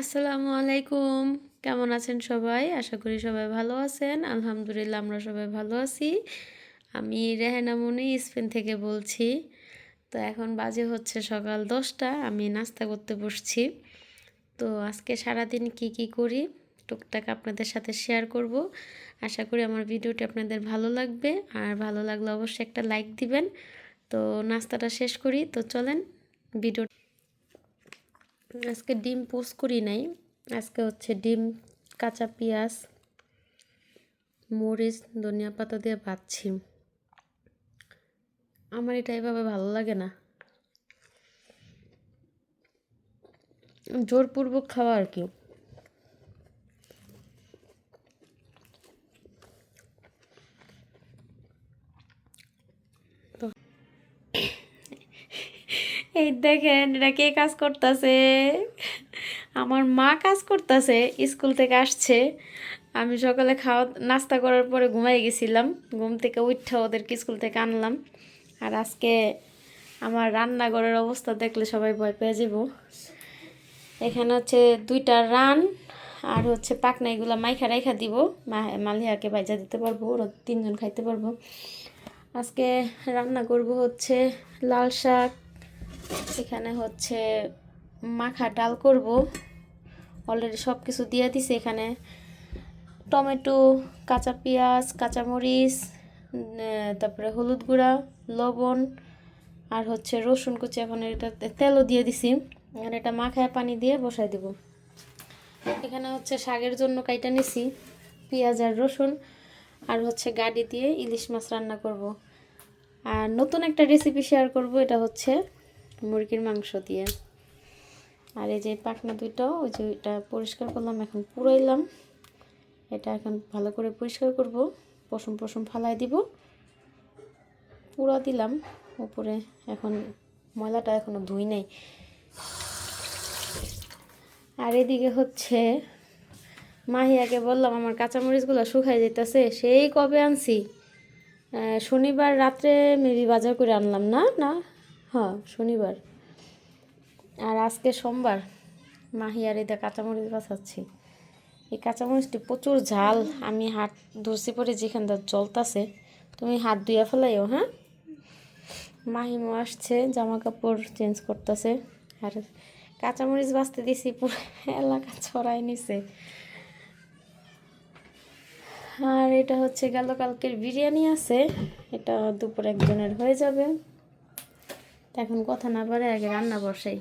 আসসালামু আলাইকুম। কেমন আছেন সবাই? আশা করি সবাই ভালো আছেন। আলহামদুলিল্লাহ, আমরা সবাই ভালো আছি। আমি রেহানা মনি, স্পেন থেকে বলছি। তো এখন বাজে হচ্ছে সকাল দশটা, আমি নাস্তা করতে বসছি। তো আজকে সারাদিন কি কি করি, টুকটাক আপনাদের সাথে শেয়ার করব। আশা করি আমার ভিডিওটি আপনাদের ভালো লাগবে। আর ভালো লাগলে অবশ্যই একটা লাইক দিবেন। তো নাস্তাটা শেষ করি। তো চলেন ভিডিও আজকে ডিম পোস্ট করি নাই। আজকে হচ্ছে ডিম, কাঁচা পেঁয়াজ, মরিচ, ধনিয়া পাতা দিয়ে ভাজছি। আমার এটা এভাবে ভালো লাগে না। জোরপূর্বক খাওয়া আর কি। এই দেখেন এটা কে কাজ করতেছে? আমার মা কাজ করতেছে, স্কুল থেকে আসছে। আমি সকালে খাওয়া, নাস্তা করার পরে ঘুমাই গেছিলাম। ঘুম থেকে উঠা ওদেরকে স্কুল থেকে আনলাম। আর আজকে আমার রান্নাঘরের অবস্থা দেখলে সবাই ভয় পেয়ে যাব। এখানে হচ্ছে দুইটা রান আর হচ্ছে পাকনা এগুলো মাইখা রাইখা দিব। মালিহাকে ভাইজা দিতে পারব, ওরা তিনজন খাইতে পারব। আজকে রান্না করব হচ্ছে লাল শাক এখানে হচ্ছে মাখা ডাল করব। অলরেডি সব কিছু দিয়ে দিছে এখানে। টমেটো, কাঁচা পেঁয়াজ, কাঁচামরিচ তারপরে হলুদ গুঁড়া, লবণ, আর হচ্ছে রসুন কুচি এখন এটা তেলও দিয়ে দিছি। এখন এটা মাখায় পানি দিয়ে বসাই দিব। এখানে হচ্ছে শাকের জন্য কাইটা নিছি, পেঁয়াজ আর রসুন, আর হচ্ছে গাড়ি দিয়ে ইলিশ মাছ রান্না করব। আর নতুন একটা রেসিপি শেয়ার করব, এটা হচ্ছে মুরগির মাংস দিয়ে। আর এই যে পাখনা দুইটা ওই যে ওইটা পরিষ্কার করলাম, এখন পুরাইলাম। এটা এখন ভালো করে পরিষ্কার করব, পশম পশম ফালাই দিব। পুরা দিলাম, উপরে এখন ময়লাটা এখনও ধুই নাই। আর এদিকে হচ্ছে, মাহিয়াকে বললাম, আমার কাঁচামরিচগুলো শুকাই যেতেছে, সেই কবে আনছি? শনিবার রাত্রে মেবি বাজার করে আনলাম। না না হ্যাঁ শনিবার। আর আজকে সোমবার, মাহি আর এটা কাঁচামরিচ বাঁচাচ্ছি। এই কাঁচামরিচটি প্রচুর ঝাল, আমি হাত ধরছি পরে যেখানটা জলতাছে তুমি হাত ধুইয়া ফেলাইও হ্যাঁ? মাহিমও আসছে জামা কাপড় চেঞ্জ করতেছে, আর কাঁচামরিচ বাঁচতে দিছি পুরো এলাকা ছড়াই নিছে। আর এটা হচ্ছে গেল কালকের বিরিয়ানি আছে, এটা দুপুর একজনের হয়ে যাবে। এখন কথা না পারে আগে রান্না বসাই।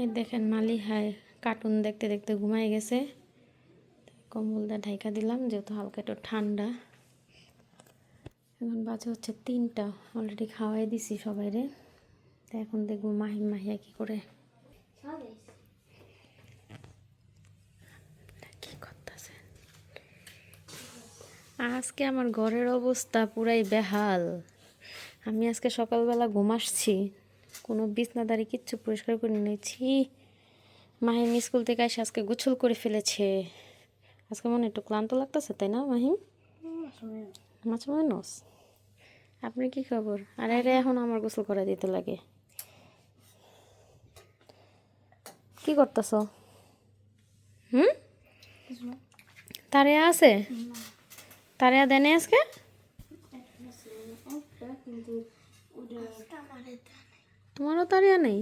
এই দেখেন মালি হায় কার্টুন দেখতে দেখতে ঘুমাই গেছে। কম্বলটা ঢাইকা দিলাম, যেহেতু হালকা একটু ঠান্ডা। এখন বাজে হচ্ছে তিনটা অলরেডি খাওয়াই দিছি সবাইরে। তা এখন দেখব মাহি মাহিয়া কি করে। আজকে আমার ঘরের অবস্থা পুরাই বেহাল। আমি আজকে সকালবেলা ঘুম আসছি। কোনো বিছনাদারি কিচ্ছু পরিষ্কার করে নিয়েছি। মাহিম স্কুল থেকে এসে আজকে গোছল করে ফেলেছে। আজকে মনে একটু ক্লান্ত লাগতেছে, তাই না মাহিম? মাছ মানুষ আপনি কি খবর? আর এরা এখন আমার গোসল করে দিতে লাগে। কি করতেছ? হুম? তারে আছে? তারে দেনে আজকে? তোমারও তারিয়া নেই?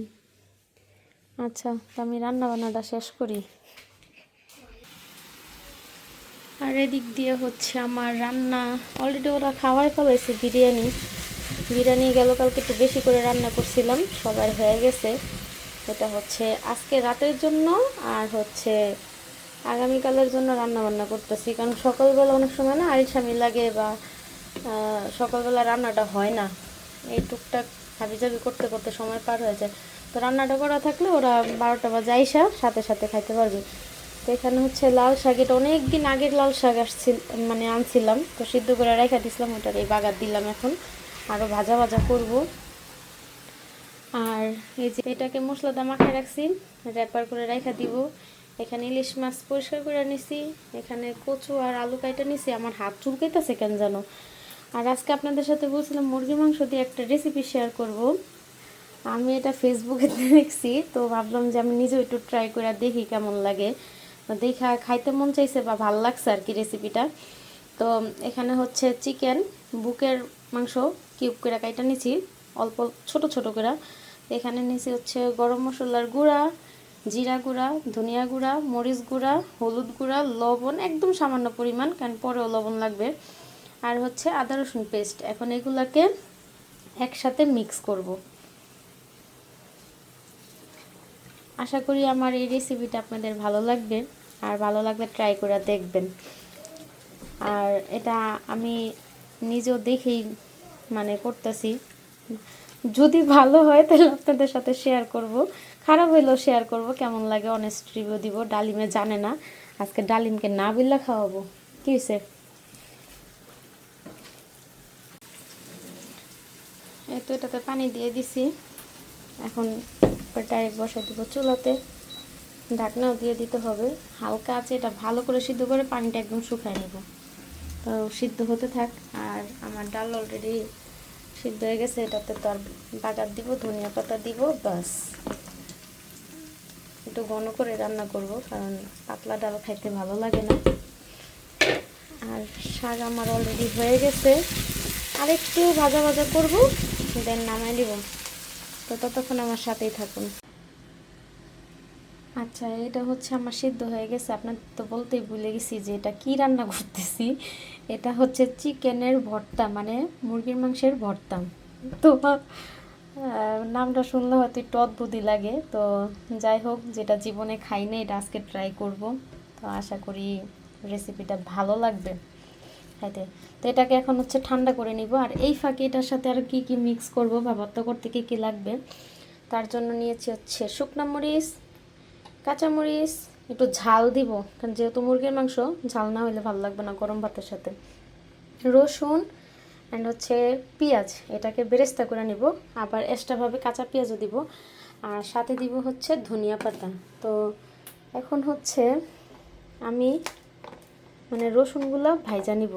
আচ্ছা তো আমি রান্না বান্নাটা শেষ করি। আর এদিক দিয়ে হচ্ছে আমার রান্না। অলরেডি ওরা খাওয়াই ফেলাইছে বিরিয়ানি। বিরিয়ানি গেল কালকে একটু বেশি করে রান্না করছিলাম সবার হয়ে গেছে। এটা হচ্ছে আজকে রাতের জন্য আর হচ্ছে আগামীকালের জন্য রান্না বান্না করতেছি। কারণ সকালবেলা অনেক সময় না আড়িসামি লাগে বা সকালবেলা রান্নাটা হয় না। এই টুকটাক হাবিজাবি করতে করতে সময় পার হয়ে যায়। তো রান্নাটা করা থাকলে ওরা বারোটা বা যাইসা সাথে সাথে খাইতে পারবে। তো এখানে হচ্ছে লাল শাক, এটা অনেক দিন আগের লাল শাক আসছিল মানে আনছিলাম। তো সিদ্ধ করে রেখা দিছিলাম, ওটার এই বাগার দিলাম এখন। আরও ভাজা ভাজা করব। আর এই যে এটাকে মশলাটা মাখায় রাখছি র্যাপার করে রেখা দিব। এখানে ইলিশ মাছ পরিষ্কার করে নিছি। এখানে কচু আর আলু কাইটা নিছি, আমার হাত চুলকাইতেছে কেন জানো? আর আজকে আপনাদের সাথে বলছিলাম মুরগি মাংস দিয়ে একটা রেসিপি শেয়ার করব। আমি এটা ফেসবুকে দেখছি, তো ভাবলাম যে আমি নিজেও একটু ট্রাই করে দেখি কেমন লাগে। দেখা, খাইতে মন চাইছে বা ভালো লাগছে আর কি রেসিপিটা তো এখানে হচ্ছে চিকেন বুকের মাংস কিউব করে কাইটা নিছি, অল্প ছোট ছোট করে। এখানে নিছি হচ্ছে গরম মশলার গুঁড়া, জিরা গুঁড়া, ধনিয়া গুঁড়া, মরিচ গুঁড়া, হলুদ গুঁড়া, লবণ, একদম সামান্য পরিমাণ, কারণ পরেও লবণ লাগবে। আর হচ্ছে আদা রসুন পেস্ট এখন এগুলাকে একসাথে মিক্স করব। আশা করি আমার এই রেসিপিটা আপনাদের ভালো লাগবে আর ভালো লাগলে ট্রাই করে দেখবেন। আর এটা আমি নিজেও দেখেই মানে করতেছি। যদি ভালো হয় তাহলে আপনাদের সাথে শেয়ার করব। খারাপ হইলেও শেয়ার করব। কেমন লাগে অনেস্ট রিভিউ দিব। ডালিমে জানে না। আজকে ডালিমকে না বিল্লা খাওয়াবো। কি হয়েছে এই তো এটাতে পানি দিয়ে দিছি। এখন ডাইরেক্ট বসাই দিব চুলাতে। ঢাকনাও দিয়ে দিতে হবে। হালকা আছে এটা ভালো করে সিদ্ধ করে পানিটা একদম শুকায় নেব। তো সিদ্ধ হতে থাক। আর আমার ডাল অলরেডি সিদ্ধ হয়ে গেছে। এটাতে তো আর বাগার দিব, ধনিয়া পাতা দিব বাস একটু ঘন করে রান্না করব, কারণ পাতলা ডাল খাইতে ভালো লাগে না। আর শাক আমার অলরেডি হয়ে গেছে। আর একটু ভাজা ভাজা করব। দেন, নামাই দিব। তো ততক্ষণ আমার সাথেই থাকুন। আচ্ছা এটা হচ্ছে আমার সিদ্ধ হয়ে গেছে। আপনার তো বলতেই ভুলে গেছি যে এটা কি রান্না করতেছি। এটা হচ্ছে চিকেনের ভর্তা মানে মুরগির মাংসের ভর্তা। তো নামটা শুনলে হয়তো একটু অদ্ভুতই লাগে। তো যাই হোক, যেটা জীবনে খাইনি এটা আজকে ট্রাই করব। তো আশা করি রেসিপিটা ভালো লাগবে। খাইতে তো এটাকে এখন হচ্ছে ঠান্ডা করে নিব। আর এই ফাঁকে এটার সাথে আর কি কি মিক্স করব বা ভর্তা করতে কী কী লাগবে, তার জন্য নিয়েছি হচ্ছে শুকনা মরিচ কাঁচামরিচ একটু ঝাল দিব। কারণ যেহেতু মুরগির মাংস, ঝাল না হলে ভালো লাগবে না গরম ভাতের সাথে। রসুন অ্যান্ড হচ্ছে পেঁয়াজ, এটাকে বেরেস্তা করে নিব। আবার এক্সট্রাভাবে কাঁচা পেঁয়াজও দিব। আর সাথে দিব হচ্ছে ধনিয়া পাতা। তো এখন হচ্ছে আমি মানে রসুনগুলো ভাইজা নিব।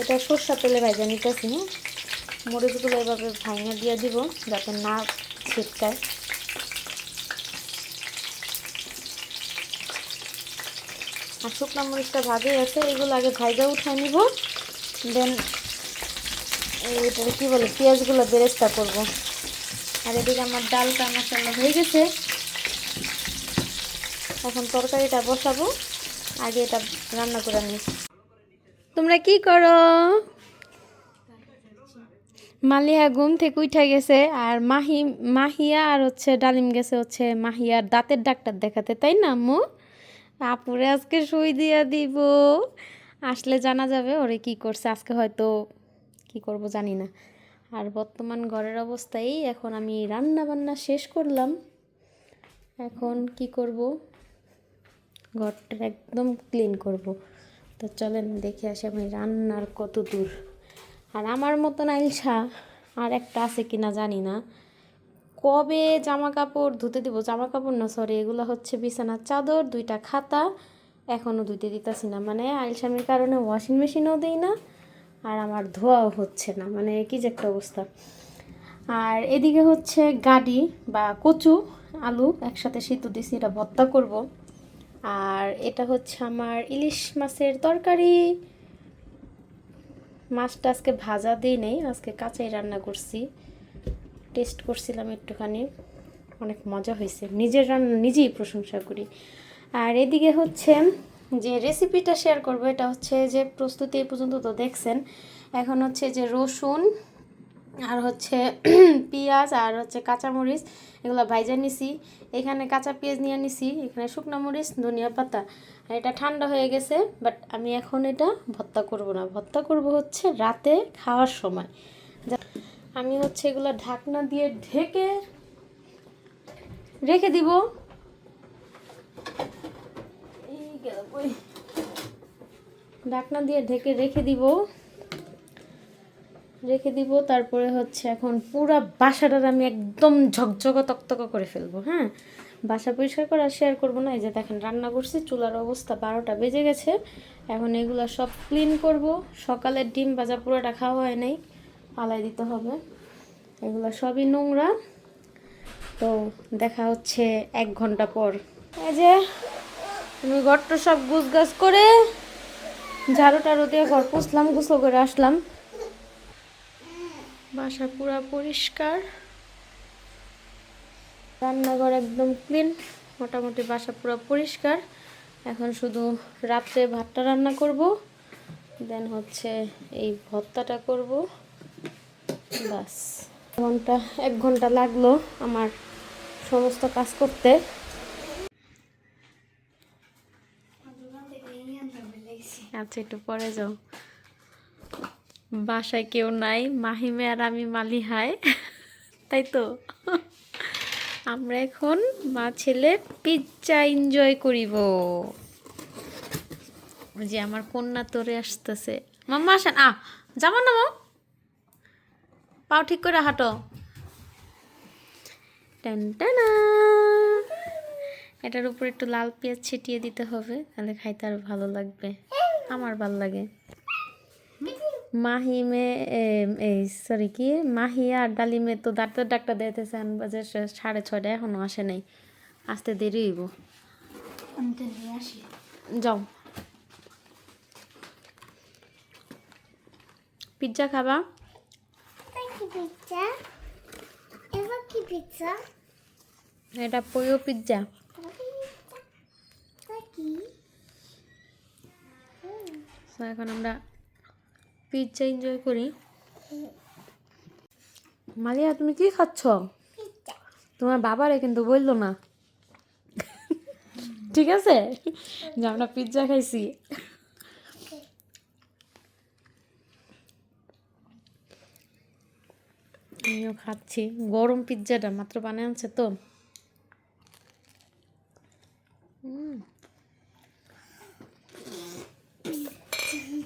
এটা সর্ষা তেলে ভাইজা নিতেছি হ্যাঁ? মরিচগুলো এভাবে ভাঙা দিয়ে দিব, যাতে না ছিটকায়। আর শুকনো মরিচটা ভাজে আছে, এগুলো আগে ভাইজা উঠায় নিব। দেন এইটা কী বলে, পেঁয়াজগুলো বেরেস্তা করব। আর এদিকে আমার ডালটা মশলা হয়ে গেছে। এখন তরকারিটা বসাবো। আগে এটা রান্না করে নিই। তোমরা কি করো? মালিয়া ঘুম থেকে উঠে গেছে আর মাহি, মাহিয়া আর হচ্ছে ডালিম গেছে হচ্ছে মাহিয়ার দাঁতের ডাক্তার দেখাতে, তাই না, আম্মু? আপুরে আজকে সুই দিয়া দিব। আসলে জানা যাবে ওরে কি করছে, আজকে হয়তো কি করব জানি না। আর বর্তমান ঘরের অবস্থায় এখন আমি রান্না বান্না শেষ করলাম। এখন কি করব? ঘরটা একদম ক্লিন করব। তো চলেন দেখে আসি আমি রান্নার কত দূর। আর আমার মতন আইলসা আর একটা আছে কি না জানি না। কবে জামা কাপড় ধুতে দিব? জামা কাপড় না সরি এগুলো হচ্ছে বিছানার চাদর, দুইটা খাতা এখনও ধুতে দিতেছি না। মানে আইলসামির কারণে ওয়াশিং মেশিনও দিই না আর আমার ধোয়াও হচ্ছে না মানে কি যে একটা অবস্থা। আর এদিকে হচ্ছে গাডি বা কচু, আলু একসাথে সিদ্ধ দিছি এটা ভর্তা করব। আর এটা হচ্ছে আমার ইলিশ মাছের তরকারি। মাছটা আজকে ভাজা দিই নেই, আজকে কাঁচাই রান্না করছি। টেস্ট করছিলাম একটুখানি, অনেক মজা হয়েছে। নিজের রান্না নিজেই প্রশংসা করি। আর এদিকে হচ্ছে যে রেসিপিটা শেয়ার করব, এটা হচ্ছে যে প্রস্তুতি এই পর্যন্ত তো দেখছেন। এখন হচ্ছে যে রসুন, আর হচ্ছে পেঁয়াজ, আর হচ্ছে কাঁচামরিচ, এগুলো ভাইজা নিছি। এখানে কাঁচা পেঁয়াজ নিয়ে নিছি, এখানে শুকনো মরিচ, ধনিয়া পাতা। আর এটা ঠান্ডা হয়ে গেছে বাট আমি এখন এটা ভর্তা করব না। ভর্তা করব হচ্ছে রাতে খাওয়ার সময়। আমি হচ্ছে এগুলো ঢাকনা দিয়ে ঢেকে রেখে দিব এই গেল কই। ঢাকনা দিয়ে ঢেকে রেখে দিব। রেখে দিব, তারপরে হচ্ছে এখন পুরো বাসাটার আমি একদম ঝকঝকা তকতকা করে ফেলব হ্যাঁ? বাসা পরিষ্কার করা শেয়ার করব না, এই যে দেখেন রান্না করছি, চুলার অবস্থা বারোটা বেজে গেছে। এখন এগুলো সব ক্লিন করব। সকালের ডিম ভাজা পুরোটা খাওয়া হয় নাই পালাই দিতে হবে। এগুলো সবই নোংরা। তো দেখা হচ্ছে এক ঘণ্টা পর। এই যে তুমি ঘরটা সব গুছ গাছ করে ঝাড়ু টাড়ু দিয়ে ঘর পুষলাম গুছো করে আসলাম। বাসা পুরা পরিষ্কার। রান্নাঘর একদম ক্লিন মোটামুটি বাসা পুরো পরিষ্কার। এখন শুধু রাত্রে ভাতটা রান্না করব দেন হচ্ছে এই ভর্তাটা করব। বাস ঘণ্টা এক ঘণ্টা লাগল আমার সমস্ত কাজ করতে। আচ্ছা একটু পরে যাও। বাসায় কেউ নাই, মাহিমে আর আমি মালিহাই তাই তো? আমরা এখন মা ছেলে পিৎজা এনজয় করিব। যে আমার কন্যা তোরে আসতেছে। মাম্মা, আসেন। আ যাব না মো? পাও ঠিক করে হাঁটো। টান। এটার উপর একটু লাল পেঁয়াজ ছিটিয়ে দিতে হবে, তাহলে খাইতে আরও ভালো লাগবে। আমার ভালো লাগে। মাহিমে এ- এই সরি কি? মাহি আর ডালিমে তো ডাক্তার ডাক্তার দিতেছেন বাজে সাড়ে ছয়টা এখনও আসে নাই। আসতে দেরি হইব। যাও। পিৎজা খাবা? এটা পয়ো পিৎজা। কি? এখন আমরা পিৎজা এনজয় করি। মালিয়া তুমি কি খাচ্ছ? তোমার বাবারে কিন্তু বলল না। ঠিক আছে? যে আমরা পিৎজা খাইছি। আমিও খাচ্ছি। গরম পিৎজাটা মাত্র বানিয়ে আনছে তো। উম,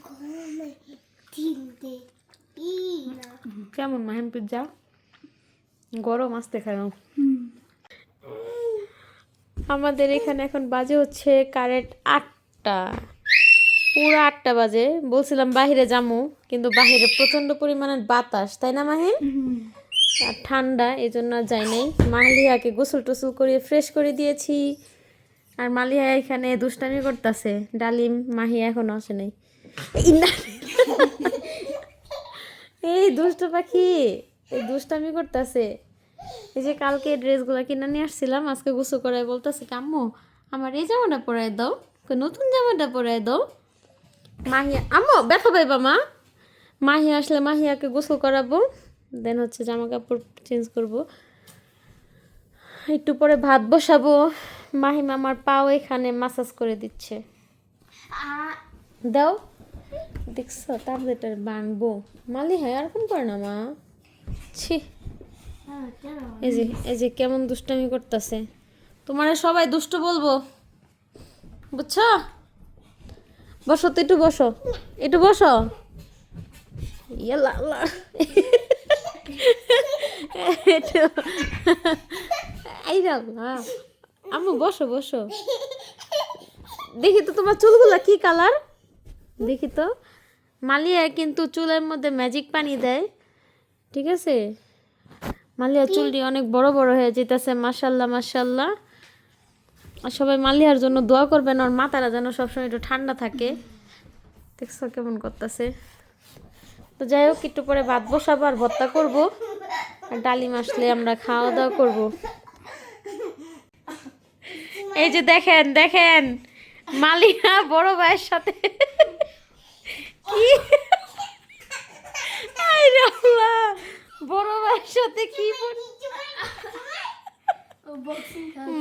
গরমে তিনটে তিনা কেমন মাহেন পিৎজা গরম আসতে খাই আমাদের এখানে এখন বাজে হচ্ছে কারেন্ট আটটা। পুরো আটটা বাজে। বলছিলাম বাহিরে যামু কিন্তু বাহিরে প্রচণ্ড পরিমাণের বাতাস তাই না মাহিন আর ঠান্ডা এই জন্য আর যাই নাই। মালিহাকে গোসল টোসল করে ফ্রেশ করে দিয়েছি। আর মালিহা এখানে দুষ্টামি করতেছে। ডালিম মাহি এখনও আসে নাই। এই দুষ্ট পাখি এই দুষ্টামি করতেছে। এই যে কালকে ড্রেসগুলো কিনে নিয়ে আসছিলাম আজকে গোসল করায় বলতেছে কি, আম্মু আমার এই জামাটা পরাই দাও নতুন জামাটা পরাই দাও। মাহিয়া আম্মু ব্যথা পাইবা মা? মাহি আসলে মাহিয়াকে গোসল করাবো দেন হচ্ছে জামা কাপড় চেঞ্জ করব। একটু পরে ভাত বসাবো। মাহিমা আমার পাও এখানে মাসাজ করে দিচ্ছে। দাও। দেখছ যেটা বানবো মালি হয়, আর কোন করে না, মা? ছি। এই যে এই যে কেমন দুষ্টামি করতেছে। তোমার সবাই দুষ্ট বলব। বুঝছ? বসো তো, একটু বসো। একটু বসো। ইয়েলা লা। একটু। এই আম্মু, বসো বসো। দেখি তো তোমার চুলগুলা কি কালার? দেখি তো। মালিয়া কিন্তু চুলের মধ্যে ম্যাজিক পানি দেয় ঠিক আছে? মালিয়া চুলটি অনেক বড় বড় হয়ে যেতেছে মাসাল্লাহ মাসাল্লাহ আর সবাই মালিয়ার জন্য দোয়া করবেন আর মাথাটা যেন সবসময় একটু ঠান্ডা থাকে। দেখছ কেমন করতেছে। তো যাই হোক একটু পরে ভাত বসাবো আর ভর্তা করব। আর ডালিম আসলে আমরা খাওয়া দাওয়া করব। এই যে দেখেন দেখেন। মালিয়া বড় ভাইয়ের সাথে। কি? বড় ভাইয়ের সাথে কি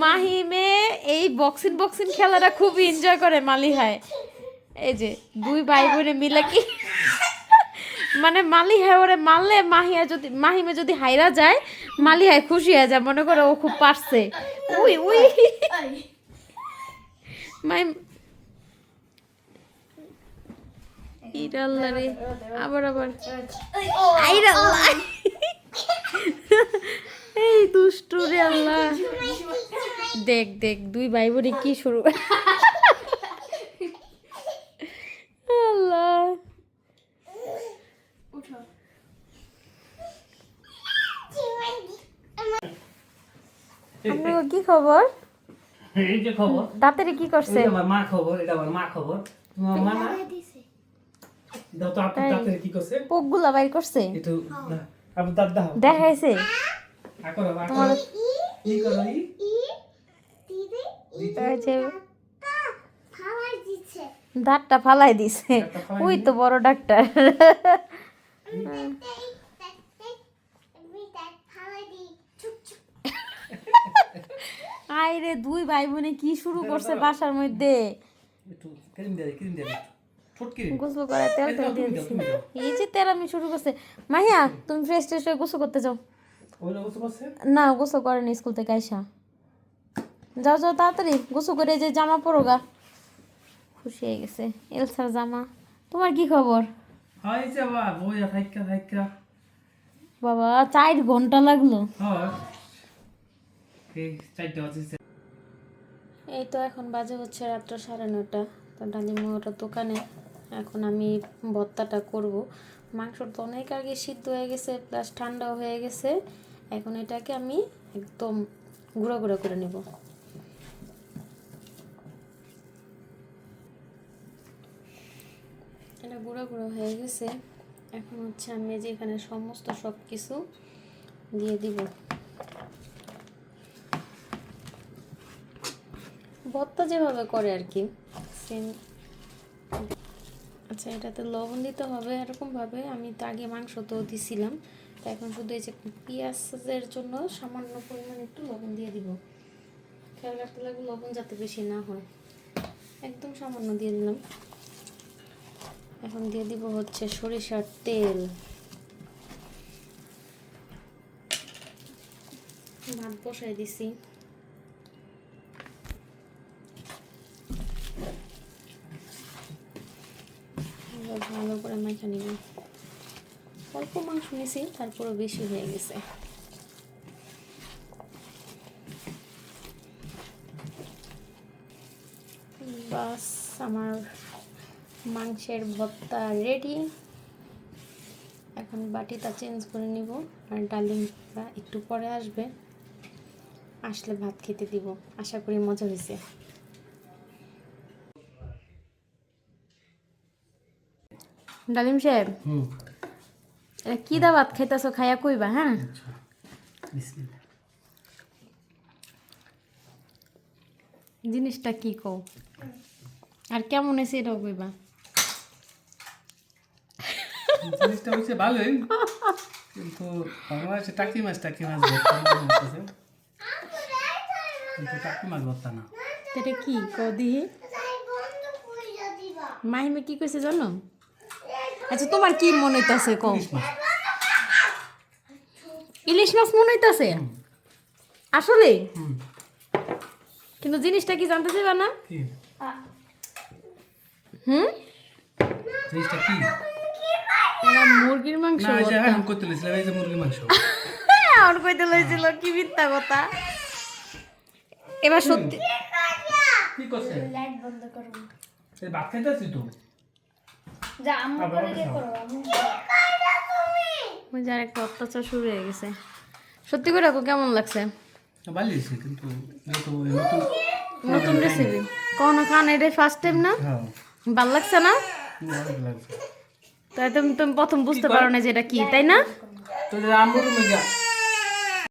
মাহিমে এই বক্সিং বক্সিং খেলাটা খুব এনজয় করে মালিহায়। এই যে, দুই ভাই বোনে মিলে কি? মানে মালিহায় ওরে মারলে মাহিয়া যদি মাহিমে যদি হাইরা যায়, মালিহায় খুশি হয়ে যায়, মনে করে ও খুব পারছে। We we. মাই ইরাল্লা রে আবার আবার। আইরাল্লা এই দুষ্টু রে আল্লাহ। দেখ দেখ দুই ভাই বোনে কি শুরু আল্লাহ। আপনার কি খবর? এই যে খবর? দাঁতেরে কি করছে? এটা আমার মা খবর এটা আমার মা খবর। তোমার মা না? দাও তো আপনি তাতে কি করছে? পোকগুলা বাইর করছে? একটু আপনি দাঁত দাও। দেখাইছে। আকর আকর কি করো। ই দাঁতটা ফালাই দিছে। ওই তো বড় ডাক্তার। আইরে দুই ভাই বোনে কি শুরু করছে বাসার মধ্যে? গোসল করে তেল তেল দিয়ে দিছি এই যে তেল আমি শুরু করছে। মাহিয়া তুমি ফ্রেশ ট্রেশ হয়ে গোসল করতে যাও। না গোসল করেনি স্কুল থেকে আইসা। যাও যাও তাড়াতাড়ি গোসল করে যে জামা পরো গা। খুশি হয়ে গেছে। এলসার জামা। তোমার কি খবর? হয় বাবা চার ঘণ্টা লাগল। হয়। এই তো এখন বাজে হচ্ছে রাত্র সাড়ে নটা তো ডালিমা ওটা দোকানে। এখন আমি ভর্তাটা করব। মাংসর তো অনেক আগে সিদ্ধ হয়ে গেছে প্লাস ঠান্ডাও হয়ে গেছে। এখন এটাকে আমি একদম গুঁড়ো গুঁড়ো করে নেব। এটা গুঁড়ো গুঁড়ো হয়ে গেছে। এখন হচ্ছে আমি এই যে এখানে সমস্ত সব কিছু দিয়ে দিব। ভর্তা যেভাবে করে আর কি সেম আচ্ছা এটাতে লবণ দিতে হবে এরকমভাবে। আমি তো আগে মাংস তো দিছিলাম, তো এখন শুধু এই যে পেঁয়াজের জন্য সামান্য পরিমাণ একটু লবণ দিয়ে দিব। খেয়াল রাখতে লাগবে লবণ যাতে বেশি না হয়। একদম সামান্য দিয়ে দিলাম। এখন দিয়ে দিব হচ্ছে সরিষার তেল। ভাত বসাই দিছি এবার ভালো করে মাখা নিব অল্প মাংস নিয়েছি তারপরে বেশি হয়ে গেছে। বাস, আমার মাংসের ভর্তা রেডি এখন বাটিটা চেঞ্জ করে নিব, আর ডালিমটা একটু পরে আসবে। আসলে ভাত খেতে দিব, আশা করি মজা হয়েছে। ডালিম সাহেব হুম। এটা কি দা ভাত খাইতেছো? খাইয়া কইবা হ্যাঁ? আচ্ছা। জিনিসটা কি কও? আর কেমন এসে এটাও কইবা? জিনিসটা হচ্ছে ভালোই কিন্তু বাংলাদেশে টাকি মাছ টাকি মাছ। কিন্তু টাকি মাছ ভর্তা না। এটা কি? কও দিহি মাহিমে কি কইছে জানো? আচ্ছা তোমার কি মনে হইতাছে কও? ইলিশ মাছ। মনে হইতাছে? আসলে? কিন্তু জিনিসটা কি জানতে চাইবা না? কি? হুম? জিনিসটা কি? মুরগির মাংস না এই যে হ্যাঁ করতে লেছিলাম এই যে মুরগির মাংস। আমার কইতে লইছিল কি মিথ্যা কথা? এবার সত্যি কি করছে? লাইট বন্ধ করো। এই ভাত খাইতে যা আম্মু আর বাবা খাও। ওই যার একটা অত্যাচার শুরু হয়ে গেছে। সত্যি করে রাখো কেমন লাগছে? ভালো হয়েছে কিন্তু নতুন নতুন রেসিপি কখনো খান এটা ফার্স্ট টাইম না? হ্যাঁ। ভালো লাগছে না? তাই তুমি তুমি প্রথম বুঝতে পারো না যে এটা কি তাই না? তো যে আমার রুমে যা।